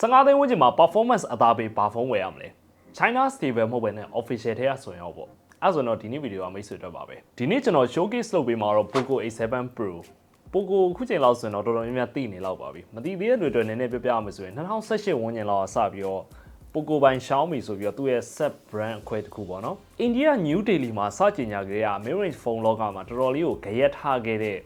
15သိန်းဝန်းကျင်မှာ performance အသားပေးဘာဖုန်းဝယ်ရမလဲ China stable မဟုတ်ဘဲနဲ့ official ထဲကဆိုရင်တော့ပေါ့အဲ့ဆိုတော့ဒီနေ့ဗီဒီယိုကမိတ်ဆွေတို့ပါပဲဒီနေ့ကျွန်တော် showcase လုပ်ပေးမှာတော့ Poco A7 Pro Poco ခုချိန်လောက်ဆိုရင်တော့တော်တော်များများသိနေလောက်ပါပြီမသိသေးတဲ့တွေအတွက်နည်းနည်းပြောပြရမယ်ဆိုရင်2018ဝန်းကျင်လောက်ကစပြီးတော့ Poco ဘိုင် Xiaomi ဆိုပြီးတော့သူ့ရဲ့ set brand အခွဲတစ်ခုပေါ့နော်အိန္ဒိယ New Delhi မှာစတင်ညာခဲ့ရ mid range phone လောကမှာတော်တော်လေးကိုကြရက်ထားခဲ့တဲ့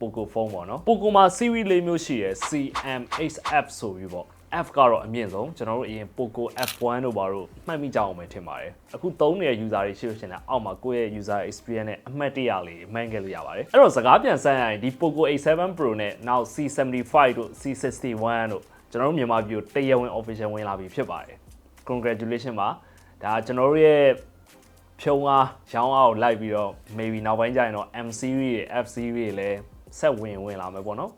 Poco phone ပေါ့နော် Poco မှာ series လေးမျိုးရှိရယ် CMHF ဆိုပြီးပေါ့ F ကတော့အမြင့်ဆုံးကျွန်တော်တို့အရင် Poco F1 တို့ဘာလို့မှတ်မိကြအောင်ပဲထင်ပါတယ်အခုသုံးနေတဲ့ user တွေရှိလို့ရှိရင်အောက်မှာကိုယ့်ရဲ့ user experience နဲ့အမှတ်တရလေးမှန်းခဲ့လို့ရပါတယ်အဲ့တော့စကားပြန်ဆန်းရရင်ဒီ Poco A7 Pro နဲ့နောက် C75 တို့ C61 တို့ကျွန်တော်တို့မြန်မာပြည်ကိုတရားဝင် official ဝင်လာပြီဖြစ်ပါတယ် congratulation ပါဒါကျွန်တော်တို့ရဲ့ဖြုံအားရောင်းအားကိုလိုက်ပြီးတော့ maybe နောက်ပိုင်းကျရင်တော့ M series တွေ F series တွေလည်းဆက်ဝင်ဝင်လာမယ်ပေါ့နော်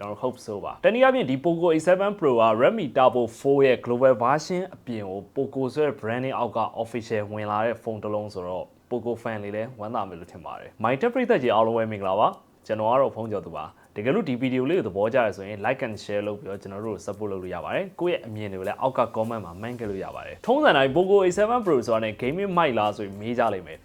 ကျွန်တော် hope so ပါတနည်းအားဖြင့်ဒီ Poco A7 Pro က Redmi Turbo 4ရဲ့ global version အပြင်ကို Poco ဆိုတဲ့ branding အောက်က official ဝင်လာတဲ့ဖုန်းတစ်လုံးဆိုတော့ Poco fan တွေလည်းဝမ်းသာမယ်လို့ထင်ပါတယ် My Tech ပရိသတ်ကြီးအားလုံးပဲမင်္ဂလာပါကျွန်တော်ကတော့ဖုန်းကျော်သူပါတကယ်လို့ဒီဗီဒီယိုလေးကိုသဘောကျရဆိုရင် like and share လုပ်ပြီးတော့ကျွန်တော်တို့ support လုပ်လို့ရပါတယ်ကိုယ့်ရဲ့အမြင်တွေကိုလည်းအောက်က comment မှာ man ခဲ့လို့ရပါတယ်ထုံးစံတိုင်း Poco A7 Pro ဆိုတာနဲ့ gaming mic လားဆိုပြီးမေးကြလိမ့်မယ်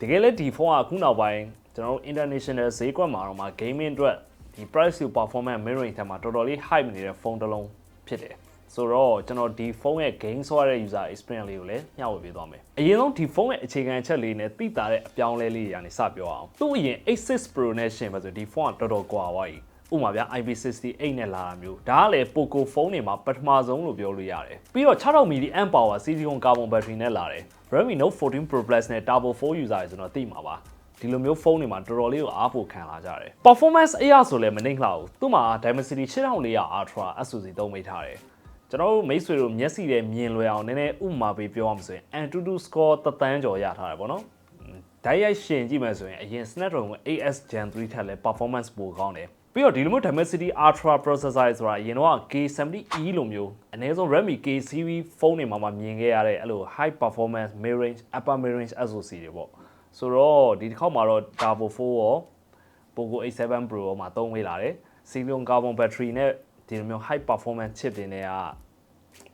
တကယ်လည်းဒီဖုန်းကအခုနောက်ပိုင်းကျွန်တော်တို့ international ဈေးကွက်မှာတော့မှ gaming အတွက် ဒီ price to performance mid range ထဲမှာတော်တော်လေး hype နေတဲ့ဖုန်းတစ်လုံးဖြစ်တယ်ဆိုတော့ကျွန်တော်ဒီဖုန်းရဲ့ game ဆွဲတဲ့ user experience လေးကိုလည်းမျှဝေပေးသွားမယ်အရင်ဆုံးဒီဖုန်းရဲ့အခြေခံအချက်လေးနဲ့သိတာတဲ့အပြောင်းလဲလေးတွေကနေစပြောအောင်သူ့အရင် A6 Pro နဲ့ရှင်ပါဆိုဒီဖုန်းကတော်တော်ကွာသွားပြီဥပမာဗျာ IP68 နဲ့လာတာမျိုးဒါကလည်း Poco ဖုန်းတွေမှာပထမဆုံးလို့ပြောလို့ရတယ်ပြီးတော့6000 mAh power silicon carbon battery နဲ့လာတယ် Redmi Note 14 Pro Plus နဲ့ Turbo 4 user တွေဆိုတော့သိမှာပါ ဒီလိုမျိုးဖုန်းတွေမှာတော်တော်လေးကိုအားပိုခံလာကြတယ် performance အရဆိုလည်းမနှိမ့်လှဘူးသူ့မှာ Dimensity 6400 Ultra SoC သုံးမိထားတယ်ကျွန်တော်တို့မိတ်ဆွေတို့မျက်စိနဲ့မြင်လွယ်အောင်နည်းနည်းဥပမာပေးပြောရမှာဆိုရင် Antutu score တသန်းကျော်ရထားတယ်ပေါ့နော်ဓာတ်ရိုက်ရှင်ကြည့်မယ်ဆိုရင်အရင် Snapdragon 8S Gen 3ထက်လည်း performance ပိုကောင်းတယ်ပြီးတော့ဒီလိုမျိုး Dimensity Ultra processor တွေဆိုတာအရင်တော့ K70E လိုမျိုးအနည်းဆုံး Redmi K series ဖုန်းတွေမှာမှမြင်ခဲ့ရတဲ့အဲ့လို high performance mid range upper mid range SoC တွေပေါ့ ဆိုတော့ဒီတစ်ခေါက်မှာတော့ Turbo 4ရော Poco A7 Pro ရောမှာသုံးဝေးလာတယ် Silicon carbon battery နဲ့ဒီလိုမျိုး high performance chip တွေနဲ့က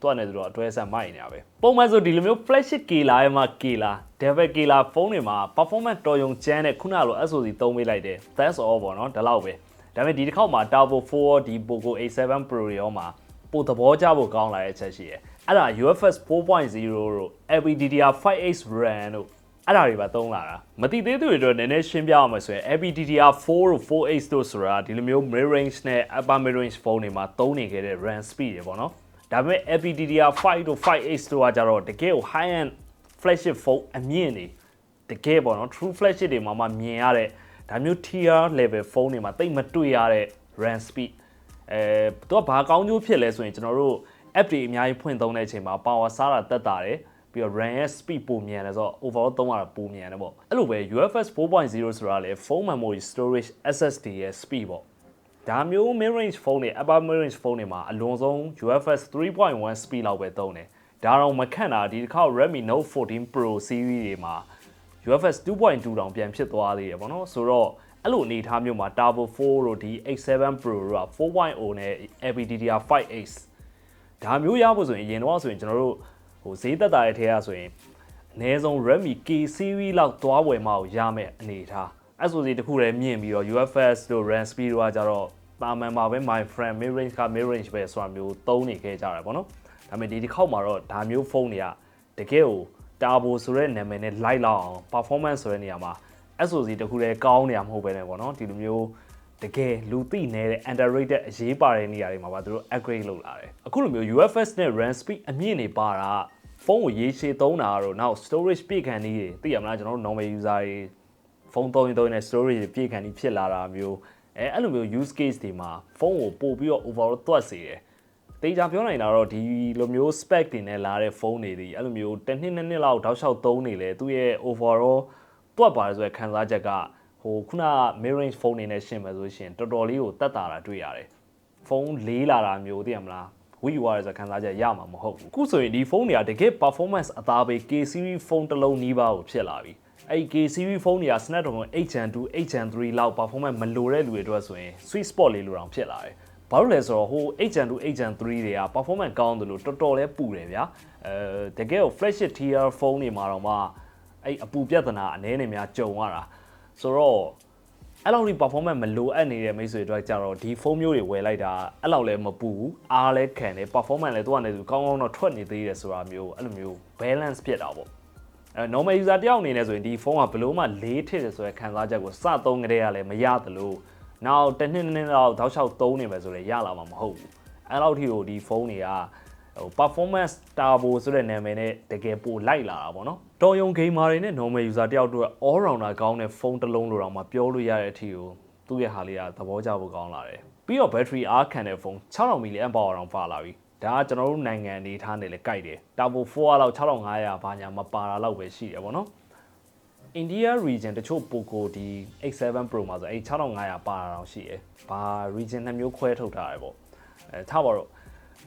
သူကလည်းသူတို့အတွဲဆက်မိုက်နေတာပဲပုံမှန်ဆိုဒီလိုမျိုး flagship ကေလာရဲ့မှာကေလာ Devil ကေလာဖုန်းတွေမှာ performance တော်ယုံကျန်းတဲ့ခုနလို SoC သုံးပေးလိုက်တယ် that's all ပေါ့နော်ဒီလောက်ပဲဒါပေမဲ့ဒီတစ်ခေါက်မှာ Turbo 4ရောဒီ Poco A7 Pro တွေရောမှာပိုသဘောကျဖို့ကောင်းလာတဲ့အချက်ရှိတယ်အဲ့ဒါ UFS 4.0တို့ LPDDR5X RAM တို့ အဲ့ဒါတွေပါသုံးလာတာမတိသေးသူတွေတော့နည်းနည်းရှင်းပြအောင်မယ်ဆိုရင် LPDDR4 တို့ 4X တို့ဆိုတာဒီလိုမျိုး mid range နဲ့ upper mid range ဖုန်းတွေမှာသုံးနေခဲ့တဲ့ RAM speed တွေပေါ့နော်ဒါပေမဲ့ LPDDR5 တို့ 5X တို့ကကြတော့တကယ်ကို high end flagship phone အမြင့်နေတကယ်ပေါ့နော် true flagship တွေမှာမှမြင်ရတဲ့ဒါမျိုး tier level ဖုန်းတွေမှာတိတ်မတွေ့ရတဲ့ RAM speed အဲသူကဘာကောင်းကျိုးဖြစ်လဲဆိုရင်ကျွန်တော်တို့ app တွေအများကြီးဖွင့်သုံးတဲ့အချိန်မှာ power စားတာတက်တာတယ် ပြီးတော့ RAM ရဲ့ speed ပိုမြန်တယ်ဆိုတော့ overall သုံးရတာပိုမြန်တယ်ပေါ့အဲ့လိုပဲ UFS 4.0ဆိုတာလေ phone memory storage SSD ရဲ့ speed ပေါ့ဒါမျိုး mid range phone တွေ upper mid range phone တွေမှာအလွန်ဆုံး UFS 3.1 speed လောက်ပဲသုံးတယ်ဒါတော့မခန့်တာဒီတစ်ခါ Redmi Note 14 Pro series တွေမှာ UFS 2.2တောင်ပြန်ဖြစ်သွားသေးတယ်ဗောနော်ဆိုတော့အဲ့လိုအနေအထားမျိုးမှာ Turbo 4တို့ဒီ X7 Pro တို့က4.0နဲ့ LPDDR5X ဒါမျိုးရဖို့ဆိုရင်အရင်တော့ဆိုရင်ကျွန်တော်တို့ ဟိုဈေးသက်တာရဲ့ထဲကဆိုရင်အနည်းဆုံး Redmi K series လောက်သွားဝယ်မှရမယ်အနေအထား SoC တခုလည်းမြင့်ပြီးတော့ UFS တို့ RAM speed တို့ကကြတော့တာမန်ပါပဲ my friend mid range က mid range ပဲဆိုတာမျိုးသုံးနေခဲ့ကြတာပေါ့နော်ဒါပေမဲ့ဒီတစ်ခေါက်မှာတော့ဒါမျိုးဖုန်းတွေကတကယ်ကို Turbo ဆိုတဲ့နာမည်နဲ့လိုက်လောက်အောင် performance ဆိုတဲ့နေရာမှာ SoC တခုလည်းကောင်းနေတာမဟုတ်ပဲねပေါ့နော်ဒီလိုမျိုး တကယ်လူသိနေတဲ့ underrated အရေးပါတဲ့နေရာတွေမှာပါသူတို့ upgrade လုပ်လာတယ်အခုလိုမျိုး UFS နဲ့ RAM speed အမြင့်နေပါတာဖုန်းကိုရေးရှည်သုံးတာတော့နောက် storage ပြည့်ခံနေတယ်သိရမလားကျွန်တော်တို့ normal user တွေဖုန်းသုံးရင်သုံးနေတဲ့ storage တွေပြည့်ခံနေဖြစ်လာတာမျိုးအဲအဲ့လိုမျိုး use case တွေမှာဖုန်းကိုပို့ပြီးတော့ overall တွက်စေတယ်တေချာပြောနိုင်တာတော့ဒီလိုမျိုး spec တွေနဲ့လာတဲ့ဖုန်းတွေဒီအဲ့လိုမျိုးတစ်နှစ်နှစ်နှစ်လောက်တောက်လျှောက်သုံးနေလေသူ့ရဲ့ overall တွက်ပါတယ်ဆိုတဲ့ခံစားချက်က ဟိုခုန mid range ဖုန်းတွေနဲ့ရှင်းမယ်ဆိုရှင်တော်တော်လေးကိုတက်တာတာတွေ့ရတယ်ဖုန်းလေးလာတာမျိုးသိရမလားဝီယူရဆိုခံစားချက်ရမှာမဟုတ်ဘူးအခုဆိုရင်ဒီဖုန်းတွေကတကယ် performance အသားပေး K series ဖုန်းတစ်လုံးနီးပါးကိုဖြစ်လာပြီအဲ့ K series ဖုန်းတွေက Snapdragon 8 Gen 2 8 Gen 3လောက် performance မလိုတဲ့လူတွေအတွက်ဆိုရင် sweet spot လေးလိုတောင်ဖြစ်လာတယ်ဘာလို့လဲဆိုတော့ဟို H2 H3 တွေက performance ကောင်းတယ်လို့တော်တော်လေးပူတယ်ဗျာအဲတကယ်ကို flagship tier phone တွေမှာတော့မှအဲ့အပူပြဿနာအနည်းနဲ့များကြုံရတာ ဆိုတော့အဲ့လောက်ဒီ performance မလိုအပ်နေတဲ့မိတ်ဆွေတို့ကြတော့ဒီဖုန်းမျိုးတွေဝယ်လိုက်တာအဲ့လောက်လည်းမပူဘူးအားလည်းခံတယ် performance လည်းသူကနေသူကောင်းကောင်းတော့ထွက်နေသေးတယ်ဆိုတာမျိုးအဲ့လိုမျိုး balance ဖြစ်တာပေါ့အဲ normal user တယောက်အနေနဲ့ဆိုရင်ဒီဖုန်းကဘလို့မှလေးထစ်တယ်ဆိုတဲ့ခံစားချက်ကိုစသုံးကြတဲ့ကလည်းမရသလိုနောက်တစ်နှစ်နှစ်လောက်တောက်လျှောက်သုံးနေမယ်ဆိုရင်ရလာမှာမဟုတ်ဘူးအဲ့လောက်ထိကိုဒီဖုန်းတွေက ဟို performance turbo ဆိုတဲ့နာမည်နဲ့တကယ်ပိုလိုက်လာတာပေါ့နော်တော်ယုံ gamer တွေနဲ့ normal user တယောက်တို့ all rounder ကောင်းတဲ့ဖုန်းတစ်လုံးလိုတော့မှပြောလို့ရတဲ့အထိကိုသူ့ရဲ့ဟာလေးကသဘောကျဖို့ကောင်းလာတယ်ပြီးတော့ battery အားခံတဲ့ဖုန်း6000 mAh တောင်ပါလာပြီဒါကကျွန်တော်တို့နိုင်ငံအနေထားနဲ့လည်းကြိုက်တယ် turbo 4လောက်6500ဘာညာမပါတာလောက်ပဲရှိတယ်ပေါ့နော် India region တချို့ Poco ဒီ X7 Pro မှာဆိုအဲ့6500ပါတာတော့ရှိတယ်။ဘာ region နှစ်မျိုးခွဲထုတ်ထားတယ်ပေါ့။အဲထားပါတော့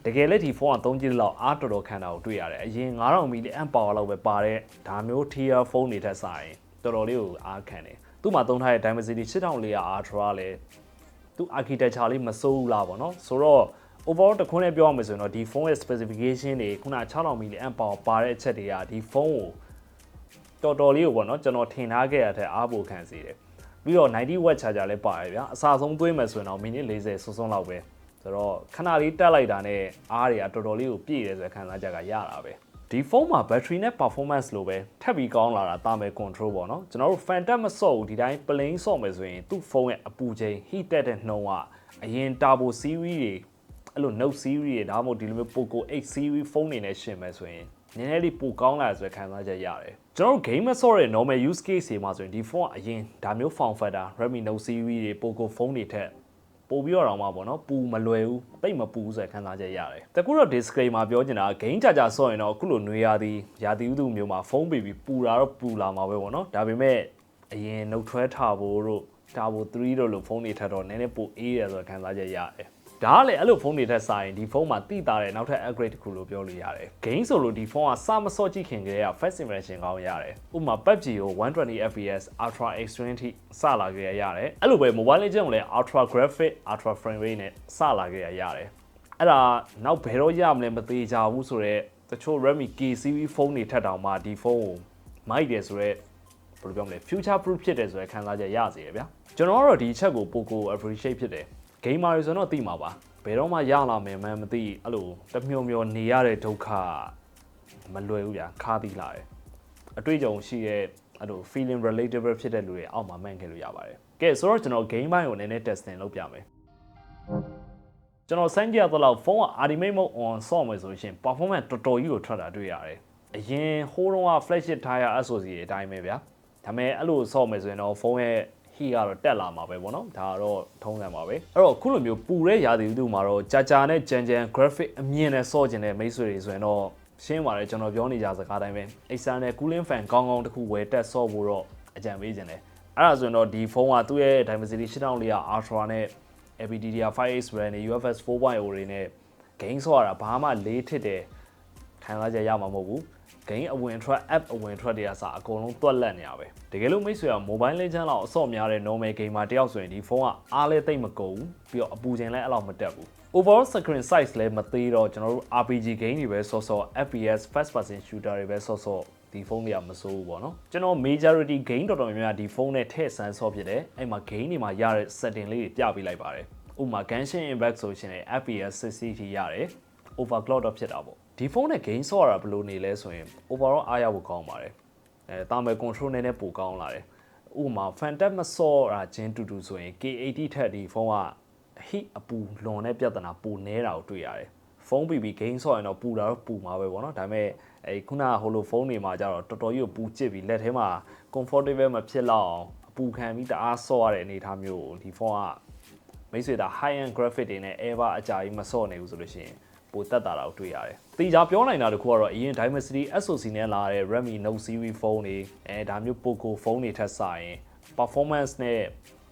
တကယ်လည်းဒီဖုန်းက3ကြည့်လောက်အားတော်တော်ခံတာကိုတွေ့ရတယ်။အရင်9000 mAh power လောက်ပဲပါတဲ့ဒါမျိုး tier ဖုန်းတွေထက်စာရင်တော်တော်လေးကိုအားခံတယ်။သူ့မှာသုံးထားတဲ့ Dimensity 6400 Ultra လည်းသူ architecture လေးမစိုးဘူးလားပေါ့နော်။ဆိုတော့ overall တခွန်းနဲ့ပြောရမယ်ဆိုရင်တော့ဒီဖုန်းရဲ့ specification တွေခုန6000 mAh power ပါတဲ့အချက်တွေကဒီဖုန်းကိုတော်တော်လေးကိုပေါ့နော်ကျွန်တော်ထင်ထားခဲ့ရတဲ့အားပိုခံစေတယ်ပြီးတော့90 watt charger လည်းပါတယ်ဗျာအစားဆုံးသွင်းမယ်ဆိုရင်တော့မိနစ်40စွန်းစွန်းလောက်ပဲ ဆိုတော့ခဏလေးတက်လိုက်တာနဲ့အားတွေကတော်တော်လေးကိုပြည့်တယ်ဆိုတဲ့ခံစားချက်ကရတာပဲဒီဖုန်းမှာ battery နဲ့ performance လို့ပဲထပ်ပြီးကောင်းလာတာတာမယ် control ပေါ့နော်ကျွန်တော်တို့ phantom မဆော့ဘူးဒီတိုင်း plain ဆော့မယ်ဆိုရင်သူ့ဖုန်းရဲ့အပူချိန် heat တက်တဲ့နှုန်းကအရင် turbo series တွေအဲ့လို note series တွေဒါမှမဟုတ်ဒီလိုမျိုး poco 8 series ဖုန်းတွေနဲ့ရှင်မယ်ဆိုရင်နည်းနည်းလေးပိုကောင်းလာဆိုတဲ့ခံစားချက်ရတယ်ကျွန်တော်တို့ game မဆော့တဲ့ normal use case တွေမှာဆိုရင်ဒီဖုန်းကအရင်ဒါမျိုး form factor Redmi Note series တွေ poco ဖုန်းတွေထက် ပို့ပြီးတော့မှပေါ့နော်ပူမလွယ်ဘူးတိတ်မပူဘူးဆိုတဲ့ခံစားချက်ရတယ်တကူတော့ disclaimer ပြောချင်တာ game ကြကြဆော့ရင်တော့အခုလိုຫນွေရာသီရာသီဥတုမျိုးမှာဖုန်းပေးပြီးပူတာတော့ပူလာမှာပဲပေါ့နော်ဒါပေမဲ့အရင် Note 12 Turbo တို့ Turbo 3တို့လိုဖုန်းတွေထက်တော့နည်းနည်းပိုအေးရဆိုတဲ့ခံစားချက်ရတယ် ဒါကလည်းအဲ့လိုဖုန်းတွေထက်စာရင်ဒီဖုန်းမှာတိတာတဲ့နောက်ထပ် upgrade တစ်ခုလို့ပြောလို့ရတယ်။ game ဆိုလို့ဒီဖုန်းကစမစော့ကြည့်ခင်ကတည်းက fast simulation ကောင်းရတယ်။ဥပမာ PUBG ကို 120fps ultra extreme ထိစလာခဲ့ရရတယ်။အဲ့လိုပဲ mobile legend ကိုလည်း ultra graphic ultra frame rate နဲ့စလာခဲ့ရရတယ်။အဲ့ဒါနောက်ဘယ်တော့ရမလဲမသေးကြဘူးဆိုတော့တချို့ Redmi K series ဖုန်းတွေထက်တောင်မှဒီဖုန်းကိုမိုက်တယ်ဆိုတော့ဘယ်လိုပြောမလဲ future proof ဖြစ်တယ်ဆိုတဲ့ခံစားချက်ရစေရဗျာကျွန်တော်ကတော့ဒီအချက်ကိုပိုကို appreciate ဖြစ်တယ် gamer တွေဆိုတော့သိမှာပါဘယ်တော့မှရလာမယ်မှန်းမသိအဲ့လိုတမျောမျောနေရတဲ့ဒုက္ခမလွယ်ဘူးဗျာခါသီးလာတယ်အတွေ့အကြုံရှိတဲ့အဲ့လို feeling relatable ဖြစ်တဲ့လူတွေအောက်မှာမှန်းခဲ့လို့ရပါတယ်ကဲဆိုတော့ကျွန်တော် game ဘိုင်းကိုနည်းနည်း testing လုပ်ပြမယ်ကျွန်တော်စမ်းကြည့်ရတော့ဖုန်းက ultimate mode on ဆော့မယ်ဆိုရင် performance တော်တော်ကြီးကိုထွက်တာတွေ့ရတယ်အရင်ဟိုးတော့က flagship tire SoC အတိုင်းပဲဗျာဒါပေမဲ့အဲ့လိုဆော့မယ်ဆိုရင်တော့ဖုန်းရဲ့ heat ကတော့တက်လာမှာပဲပေါ့နော်ဒါကတော့ထုံးစံပါပဲအဲ့တော့ခုလိုမျိုးပူတဲ့ရာသီဥတုမှာတော့ကြာကြာနဲ့ကြမ်းကြမ်း graphic အမြင့်နဲ့ဆော့ကျင်တဲ့မိတ်ဆွေတွေဆိုရင်တော့ရှင်းပါတယ်ကျွန်တော်ပြောနေကြစကားတိုင်းပဲ external cooling fan ကောင်းကောင်းတစ်ခုဝယ်တက်ဆော့ဖို့တော့အကြံပေးခြင်းတယ်အဲ့ဒါဆိုရင်တော့ဒီဖုန်းကသူ့ရဲ့ Dimensity 8400 Ultra နဲ့ LPDDR5X RAM နဲ့ UFS 4.0တွေနဲ့ game ဆော့ရတာဘာမှလေးထစ်တယ်ခံစားချက်ရမှာမဟုတ်ဘူး game အဝင်ထွက် app အဝင်ထွက်တွေကစအကုန်လုံးတွက်လက်နေရပဲတကယ်လို့မိတ်ဆွေက mobile legend လောက်အဆော့များတဲ့ normal gamer တယောက်ဆိုရင်ဒီဖုန်းကအားလဲသိမ့်မကုန်ဘူးပြီးတော့အပူချိန်လည်းအဲ့လောက်မတက်ဘူး overall screen size လည်းမသေးတော့ကျွန်တော်တို့ RPG game တွေပဲဆော့ဆော့ FPS first person shooter တွေပဲဆော့ဆော့ဒီဖုန်းတွေကမစိုးဘူးပေါ့နော်ကျွန်တော် majority game တော်တော်များများဒီဖုန်းနဲ့ထည့်ဆန်းဆော့ဖြစ်တယ်အဲ့မှာ game တွေမှာရတဲ့ setting လေးတွေပြပေးလိုက်ပါတယ်ဥပမာ Genshin Impact ဆိုရှင်လည်း FPS 60ထိရတယ် overclock တော့ဖြစ်တာပေါ့ ဒီဖုန်းနဲ့ game ဆော့ရတာဘယ်လိုနေလဲဆိုရင် overall အားရဖို့ကောင်းပါတယ်အဲတာမယ် control နည်းနည်းပိုကောင်းလာတယ်ဥပမာ Phantom မဆော့တာချင်းတူတူဆိုရင် K80 ထက်ဒီဖုန်းက heat အပူလွန်တဲ့ပြဿနာပိုနေတာကိုတွေ့ရတယ်ဖုန်းပြီးပြီး game ဆော့ရင်တော့ပူတာတော့ပူမှာပဲပေါ့နော်ဒါပေမဲ့အဲခုနဟိုလိုဖုန်းတွေမှာကျတော့တော်တော်ကြီးကိုပူကျစ်ပြီးလက်ထဲမှာ comfortable မဖြစ်တော့အောင်အပူခံပြီးတအားဆော့ရတဲ့အနေအထားမျိုးကိုဒီဖုန်းကမိတ်ဆွေတာ high end graphic တွေနဲ့ ever အကြာကြီးမဆော့နေဘူးဆိုလို့ရှိရင်ပိုတက်တာတော့တွေ့ရတယ်။တေချာပြောနိုင်တာတခုကတော့အရင် Dimensity SoC နဲ့လာတဲ့ Redmi Note series ဖုန်းတွေအဲဒါမျိုး Poco ဖုန်းတွေထက်စာရင် performance နဲ့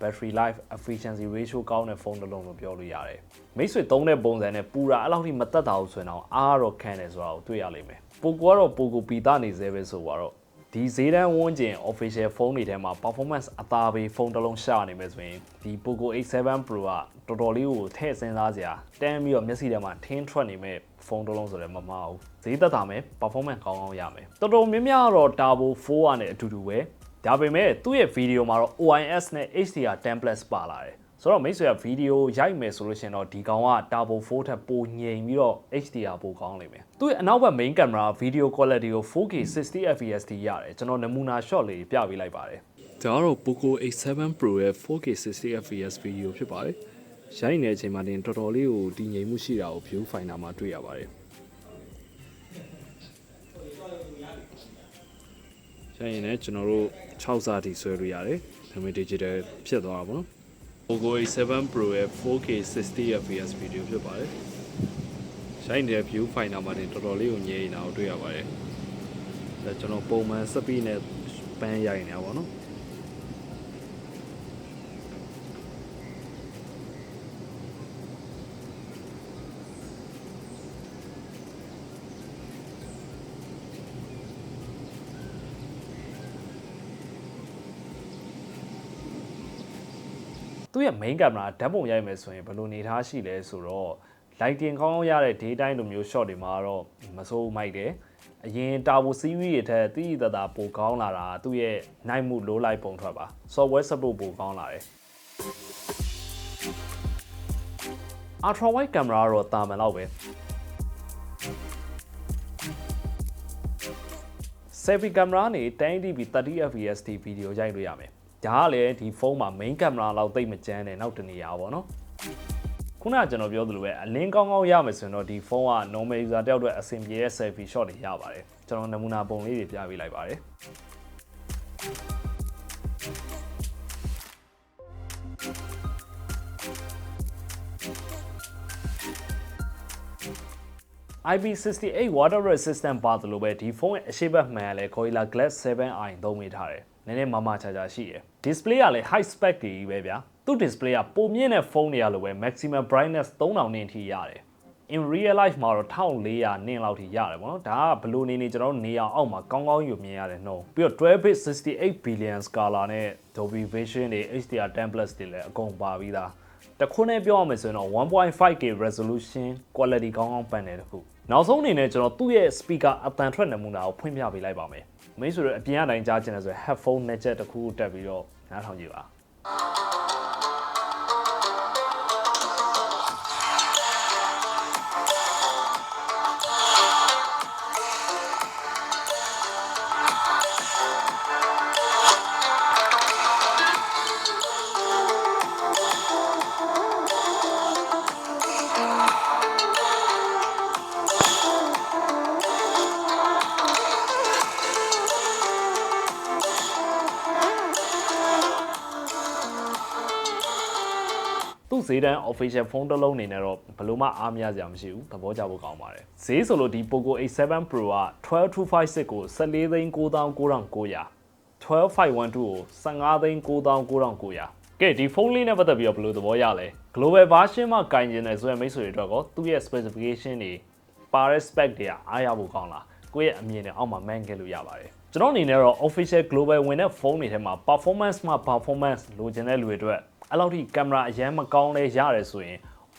battery life efficiency ratio ကောင်းတဲ့ဖုန်းတစ်လုံးလို့ပြောလို့ရတယ်။မိတ်ဆွေသုံးတဲ့ပုံစံနဲ့ပူတာအဲ့လောက်ထိမတက်တာဘူးဆိုရင်တော့အားတော့ခံတယ်ဆိုတာကိုတွေ့ရလိမ့်မယ်။ Poco ကတော့ Poco ပီတာနေသေးပဲဆိုတော့ဒီဈေးတန်းဝန်းကျင် official ဖုန်းတွေထဲမှာ performance အသားပေးဖုန်းတစ်လုံးရှာနေမယ်ဆိုရင်ဒီ Poco X7 Pro ကတော်တော်လေးကိုထည့်စဉ်းစားစရာတန်းပြီးတော့မျက်စိထဲမှာထင်းထွက်နေမဲ့ ဖုန်းတစ်လုံးဆိုလည်းမမအောင်ဈေးသက်သာမယ် performance ကောင်းကောင်းရမယ်တော်တော်များများတော့ Turbo 4ကနေအတူတူပဲဒါပေမဲ့သူ့ရဲ့ video မှာတော့ OIS နဲ့ HDR10 Plus ပါလာတယ်ဆိုတော့မိတ်ဆွေကဗီဒီယိုရိုက်မယ်ဆိုလို့ရှိရင်တော့ဒီကောင်က Turbo 4ထက်ပိုငြိမ်ပြီးတော့ HDR ပိုကောင်းလိမ့်မယ်သူ့ရဲ့အနောက်ဘက် main camera video quality ကို 4K 60 fps ထိရတယ်ကျွန်တော်နမူနာ shot လေးပြပေးလိုက်ပါတယ်ဒါကတော့ Poco X7 Pro ရဲ့ 4K 60 fps video ဖြစ်ပါတယ် ရိုက်နေတဲ့အချိန်မှာတင်တော်တော်လေးကိုတည်ငြိမ်မှုရှိတာကို view finder မှာတွေ့ရပါတယ်ရိုက်ရင်လည်းကျွန်တော်တို့6စာထိဆွဲလို့ရတယ်ဒါပေမဲ့ digital ဖြစ်သွားတာပေါ့နော် Poco A7 Pro ရဲ့ 4K 60 fps video ဖြစ်ပါတယ်။ရှိုင်းတဲ့ view finder မှာတင်တော်တော်လေးကိုငြိမ်နေတာကိုတွေ့ရပါတယ်။ဒါကျွန်တော်ပုံမှန်စပီနဲ့ပန်းရိုက်နေတာပေါ့နော်။ သူ့ရဲ့ main camera ဓာတ်ပုံရိုက်မယ်ဆိုရင်ဘယ်လိုနေထားရှိလဲဆိုတော့ lighting ကောင်းကောင်းရတဲ့ daytime လိုမျိုး shot တွေမှာတော့မစိုးမိုက်တယ်အရင် Turbo series တွေထက်တိတိတသာပိုကောင်းလာတာသူ့ရဲ့ night mode low light ပုံထွက်ပါ software support ပိုကောင်းလာတယ် ultra wide camera ကတော့တာမန်တော့ပဲ selfie camera နဲ့ 1080p 30 fps ထိဗီဒီယိုရိုက်လို့ရမယ် ဒါကလည်းဒီဖုန်းမှာ main camera လောက်သိပ်မကျန်းတဲ့နောက်တစ်နေရာပေါ့နော်ခုနကကျွန်တော်ပြောသလိုပဲအလင်းကောင်းကောင်းရမယ်ဆိုရင်တော့ဒီဖုန်းက normal user တယောက်အတွက်အဆင်ပြေတဲ့ selfie shot တွေရပါတယ်ကျွန်တော်နမူနာပုံလေးတွေပြပေးလိုက်ပါတယ် IP68 water resistant ပါသလိုပဲဒီဖုန်းရဲ့အရှိတ်ဘက်မှန်ကလည်း Gorilla Glass 7i သုံးမိထားတယ်။ နည်းနည်းမမချာချာရှိတယ်။ display ကလည်း high spec ကြီးပဲဗျာ။သူ့ display ကပုံမြင့်တဲ့ဖုန်းတွေရလို့ပဲ maximum brightness 3000နင်းထိရတယ်။ in real life မှာတော့1400နင်းလောက်ထိရတယ်ပေါ့နော်။ဒါကဘလို့နေနေကျွန်တော်တို့နေအောင်အောက်မှာကောင်းကောင်းယူမြင်ရတယ်နှုံး။ပြီးတော့12 bit 68 billion scala နဲ့ Dolby Vision တွေ HDR10 Plus တွေလည်းအကုန်ပါပြီးသား။တခုနဲ့ပြောရမယ်ဆိုရင်တော့ 1.5K resolution quality ကောင်းကောင်းပန်တယ်တခုနောက်ဆုံးအနေနဲ့ကျွန်တော်သူ့ရဲ့ speaker အတန်ထွက်နမူနာကိုဖွင့်ပြပေးလိုက်ပါမယ် မိတ်ဆွေတို့အပြင်အတိုင်းကြားချင်တယ်ဆိုရင် headphone နဲ့ချက်တစ်ခုတက်ပြီးတော့နားထောင်ကြည့်ပါ ဈေးတန်း official phone တစ်လုံးအနေနဲ့တော့ဘယ်လို့မှအားမရစရာမရှိဘူးသဘောကျဖို့ကောင်းပါတယ်ဈေးဆိုလို့ဒီ Poco A7 Pro က12256ကို14သိန်း99,900 12512ကို15သိန်း99,900ကဲဒီဖုန်းလေးနဲ့ပတ်သက်ပြီးတော့ဘယ်လိုသဘောရလဲ global version မှာကင်ကျင်တယ်ဆိုရင်မိတ်ဆွေတွေအတွက်ကောသူ့ရဲ့ specification တွေပါတဲ့ spec တွေကအားရဖို့ကောင်းလားကိုယ့်ရဲ့အမြင်နဲ့အောက်မှာ man ခဲ့လို့ရပါတယ် ကျွန်တော်အနေနဲ့တော့ official global ဝင်တဲ့ဖုန်းတွေထဲမှာ performance မှာ performance လိုချင်တဲ့လူတွေအတွက်အဲ့လောက်ထိကင်မရာအရန်မကောင်းလဲရတယ်ဆိုရင်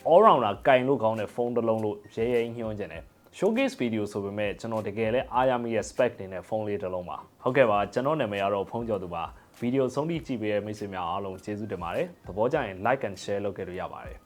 all rounder ကင်လို့ကောင်းတဲ့ဖုန်းတစ်လုံးလို့ရဲရဲညွှန်းချင်တယ် showcase video ဆိုပေမဲ့ကျွန်တော်တကယ်လဲအားရမိရဲ့ spec တွေနဲ့ဖုန်းလေးတစ်လုံးပါဟုတ်ကဲ့ပါကျွန်တော်နာမည်ကတော့ဖုန်းကျော်သူပါဗီဒီယိုဆုံးထိကြည့်ပေးတဲ့မိတ်ဆွေများအားလုံးကျေးဇူးတင်ပါတယ်သဘောကျရင် like and share လုပ်ခဲ့လို့ရပါတယ်